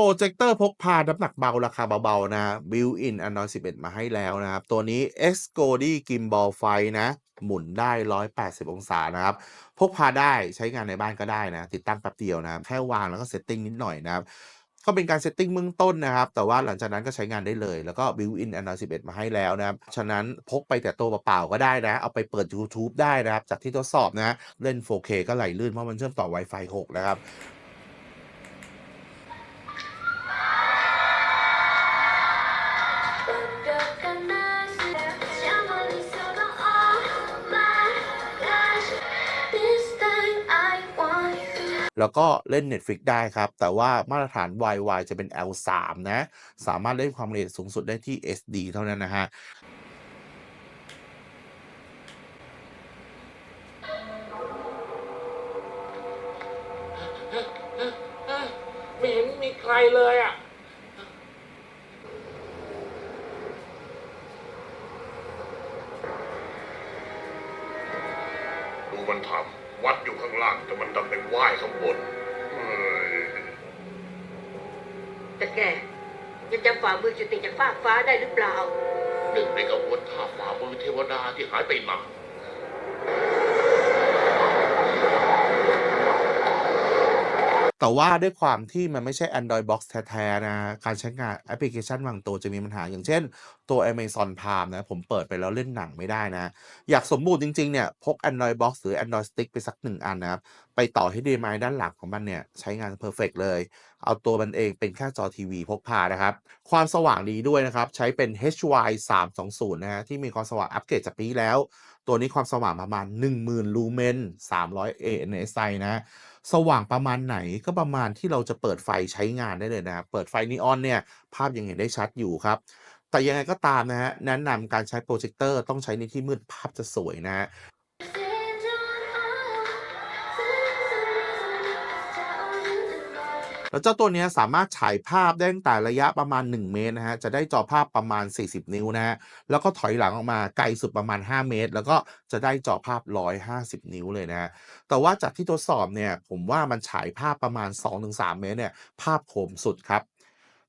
โปรเจคเตอร์พกพาน้ำหนักเบา ราคาเบา ๆ นะบ Built-in Android 11 มาให้แล้วนะครับ ตัวนี้ X-Godi Gimbal ไฟนะ หมุนได้ 180 องศานะครับ พกพาได้ใช้งานในบ้านก็ได้นะ ติดตั้งแป๊บเดียวนะครับ แค่วางแล้วก็ setting นิดหน่อยนะครับก็เป็นการ setting เบื้องต้นนะครับ แต่ว่าหลังจากนั้นก็ใช้งานได้เลย แล้วก็ Built-in Android 11 มาให้แล้วนะครับ ฉะนั้นพกไปแต่ตัวเปล่าๆก็ได้นะ เอาไปเปิดยูทูบได้นะครับ จากที่ทดสอบนะ เล่น 4K ก็ไหลลื่นเพราะมันเชื่อมต่อ Wi-Fi 6 นะครับ แล้วก็เล่น Netflix ได้ครับ แต่ว่ามาตรฐาน Wi-Fi จะเป็น L3 นะ สามารถเล่นความละเอียดสูงสุดได้ที่ SD เท่านั้นนะครับไม่เห็นมีใครเลยอะ ดูมันทำ วัดอยู่ข้างล่างแต่มันดันไปไหว้ข้างบนเฮ้ยแต่แกยังจำฝ่ามือจุติจากฟากฟ้าได้หรือเปล่า หนึ่งในกระบวนท่าฝ่ามือเทวดาที่หายไปนาน แต่ว่าด้วยความที่มันไม่ใช่ Android Box แท้ๆนะ การใช้งานแอปพลิเคชันบางตัวจะมีปัญหา อย่างเช่น ตัว Amazon Prime นะ ผมเปิดไปแล้วเล่นหนังไม่ได้นะ อยากสมบูรณ์จริง ๆ เนี่ย พก Android Box หรือ Android Stick ไปสัก1อันนะครับ ไปต่อ HDMI ด้านหลังของมันเนี่ย ใช้งานเพอร์เฟกต์เลย เอาตัวมันเองเป็นแค่จอทีวีพกพานะครับ ความสว่างดีด้วยนะครับ ใช้เป็น HY 320นะครับที่มีความสว่างอัปเกรดจากปีแล้ว ตัวนี้ความสว่างประมาณ 10,000 ลูเมน 300 ANSI นะ สว่างประมาณไหนก็ประมาณที่เราจะเปิดไฟใช้งานได้เลยนะครับเปิดไฟนีออนเนี่ย ภาพยังเห็นได้ชัดอยู่ครับ แต่ยังไงก็ตามนะฮะ แนะนำการใช้โปรเจคเตอร์ต้องใช้ในที่มืดภาพจะสวยนะ แล้วเจ้าตัวนี้สามารถฉายภาพได้ตั้งแต่ระยะประมาณ 1 เมตรนะฮะ จะได้จอภาพประมาณ 40 นิ้วนะฮะ แล้วก็ถอยหลังออกมาไกลสุดประมาณ 5 เมตร แล้วก็จะได้จอภาพ 150 นิ้วเลยนะฮะ แต่ว่าจากที่ทดสอบเนี่ย ผมว่ามันฉายภาพประมาณ 2-3 เมตรเนี่ย ภาพคมสุดครับ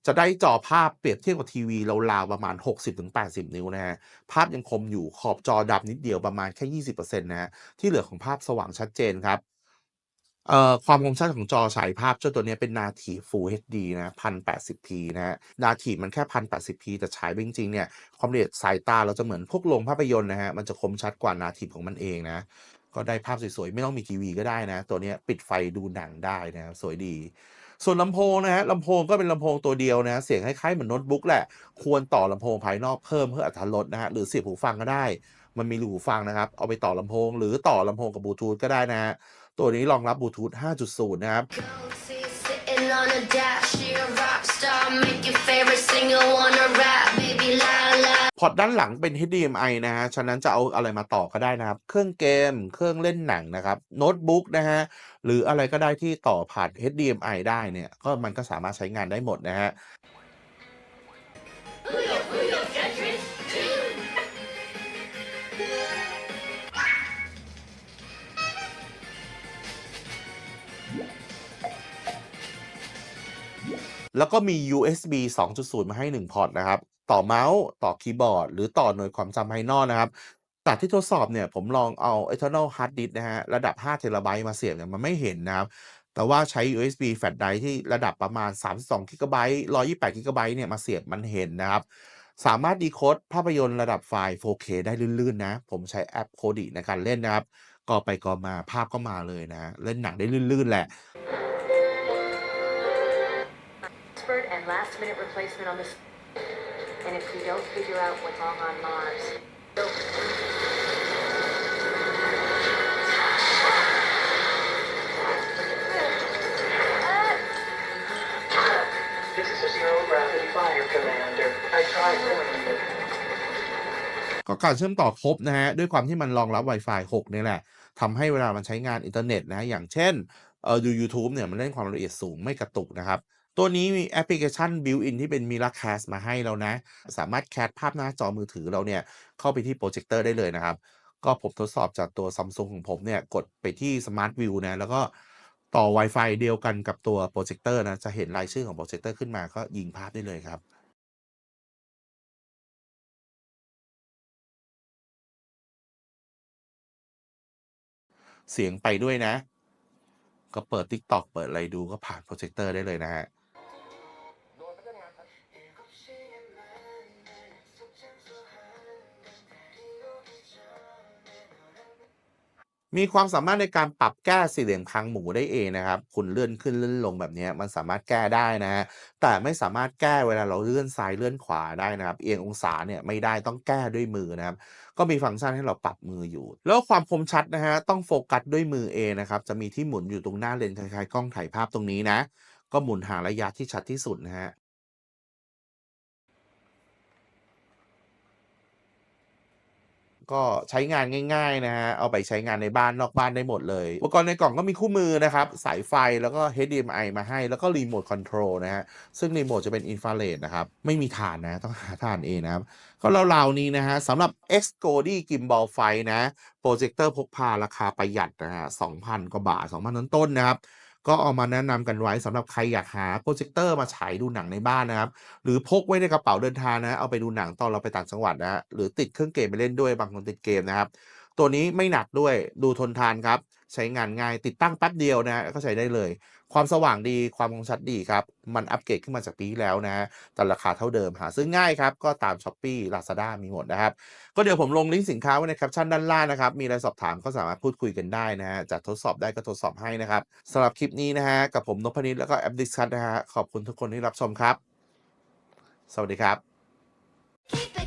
จะได้จอภาพเปรียบเทียบกับทีวีราวๆประมาณ 60-80 นิ้วนะฮะ ภาพยังคมอยู่ขอบจอดำนิดเดียวประมาณแค่ 20%นะฮะ ที่เหลือของภาพสว่างชัดเจนครับ เอ่อความคมชัดของจอฉายภาพเจ้าตัวเนี้ยเป็น Native Full HD นะ 1080p นะครับ Native มันแค่ 1080p แต่ฉายไปจริงๆเนี่ยความละเอียดสายตาเราจะเหมือนพวกโรงภาพยนตร์นะครับมันจะคมชัดกว่า Native ของมันเองนะ ก็ได้ภาพสวยๆ ไม่ต้องมีทีวีก็ได้นะ ตัวเนี้ยปิดไฟดูหนังได้นะสวยดี ส่วนลำโพงนะครับลำโพงก็เป็นลำโพงตัวเดียวนะ เสียงคล้ายๆเหมือนโน้ตบุ๊กแหละ ควรต่อลำโพงภายนอกเพิ่มเพื่ออรรถรสนะฮะหรือเสียบหูฟังก็ได้ มันมีรูหูฟังนะครับ เอาไปต่อลำโพง หรือต่อลำโพงกับบลูทูธก็ได้นะครับ ตัวนี้รองรับบลูทูธ5.0 นะครับ พอร์ตด้านหลังเป็น HDMI นะฮะ ฉะนั้นจะเอาอะไรมาต่อก็ได้นะครับ เครื่องเกม เครื่องเล่นหนังนะครับ โน้ตบุ๊กนะฮะ หรืออะไรก็ได้ที่ต่อผ่าน HDMI ได้เนี่ย ก็มันก็สามารถใช้งานได้หมดนะฮะ แล้วก็มี USB 2.0 มาให้ 1 พอร์ตนะครับ ต่อเมาส์ต่อคีย์บอร์ด หรือต่อหน่วยความจำภายนอกนะครับแต่ที่ทดสอบเนี่ยผมลองเอา Eternal Hard Disk นะฮะระดับ5เทราไบต์มาเสียบเนี่ยมันไม่เห็นนะครับ แต่ว่าใช้ USB Flash Drive ที่ระดับประมาณ 32กิกะไบต์128กิกะไบต์เนี่ยมาเสียบมันเห็นนะครับ สามารถ decode ภาพยนตร์ระดับไฟล์ 4K ได้ลื่นๆนะ ผมใช้แอป Kodi ในการเล่นนะครับกรอไปกรอมาภาพก็มาเลยนะ เล่นหนังได้ลื่นๆแหละ last minute replacement on this. And if we don't figure out what's wrong on Mars, This is a zero gravity fire commander. I tried warning you. ก็การเชื่อมต่อครบนะฮะ ด้วยความที่มันรองรับ Wi-Fi 6 เนี่ยแหละทำให้เวลามันใช้งานอินเทอร์เน็ตนะ อย่างเช่นเอ่อดูยูทูบเนี่ย มันเล่นความละเอียดสูงไม่กระตุกนะครับ ตัวนี้มีแอปพลิเคชัน Built-in ที่เป็น Miracast มาให้แล้วนะ สามารถแคสภาพหน้าจอมือถือเราเนี่ย เข้าไปที่โปรเจคเตอร์ได้เลยนะครับ ก็ผมทดสอบจากตัว Samsung ของผมเนี่ย กดไปที่ Smart View นะ แล้วก็ต่อ Wi-Fi เดียวกันกับตัวโปรเจคเตอร์นะ จะเห็นรายชื่อของโปรเจคเตอร์ขึ้นมาก็ยิงภาพได้เลยครับเสียงไปด้วยนะ ก็เปิด TikTok เปิดอะไรดูก็ผ่านโปรเจคเตอร์ได้เลยนะฮะ มีความสามารถในการปรับแก้สี่เหลี่ยมคางหมูได้เองนะครับ คุณเลื่อนขึ้นเลื่อนลงแบบนี้มันสามารถแก้ได้นะฮะแต่ไม่สามารถแก้เวลาเราเลื่อนซ้ายเลื่อนขวาได้นะครับ เอียงองศาเนี่ยไม่ได้ต้องแก้ด้วยมือนะครับ ก็มีฟังก์ชันให้เราปรับมืออยู่ แล้วความคมชัดนะฮะต้องโฟกัสด้วยมือเองนะครับ จะมีที่หมุนอยู่ตรงหน้าเลนส์คล้ายๆกล้องถ่ายภาพตรงนี้นะ ก็หมุนหาระยะที่ชัดที่สุดนะฮะ ก็ใช้งานง่ายๆนะฮะเอาไปใช้งานในบ้านนอกบ้านได้หมดเลยอุปกรณ์ในกล่องก็มีคู่มือนะครับ สายไฟแล้วก็ HDMI มาให้แล้วก็รีโมทคอนโทรลนะฮะซึ่งรีโมทจะเป็นอินฟราเรดนะครับ ไม่มีฐานนะ ต้องหาฐานเองนะครับ ก็ราวๆนี้นะฮะสำหรับ X g o d y Gimbal ไฟนะโปรเจคเตอร์พกพาราคาประหยัดนะฮะ2,000 กว่าบาท 2,000 ต้นๆนะครับ ก็เอามาแนะนำกันไว้สำหรับใครอยากหาโปรเจคเตอร์มาฉายดูหนังในบ้านนะครับ หรือพกไว้ในกระเป๋าเดินทางนะเอาไปดูหนังตอนเราไปต่างจังหวัดนะฮะหรือติดเครื่องเกมไปเล่นด้วยบางคนติดเกมนะครับ ตัวนี้ไม่หนักด้วยดูทนทานครับ ใช้งานง่ายติดตั้งแป๊บเดียวนะฮะก็ใช้ได้เลย ความสว่างดีความคมชัดดีครับ มันอัปเกรดขึ้นมาจากปีแล้วนะแต่ราคาเท่าเดิมหาซื้อง่ายครับ ก็ตาม s h อ p e e Lazada มีหมดนะครับ ก็เดี๋ยวผมลงลิงก์สินค้าไว้ในแคปชั่นด้านล่างนะครับ มีอะไรสอบถามก็สามารถพูดคุยกันได้นะฮะจะทดสอบได้ก็ทดสอบให้นะครับสำหรับคลิปนี้นะฮะกับผมนพนิชแล้วก็แอปดิสคัทนะฮะขอบคุณทุกคนที่รับชมครับ สวัสดีครับ Keep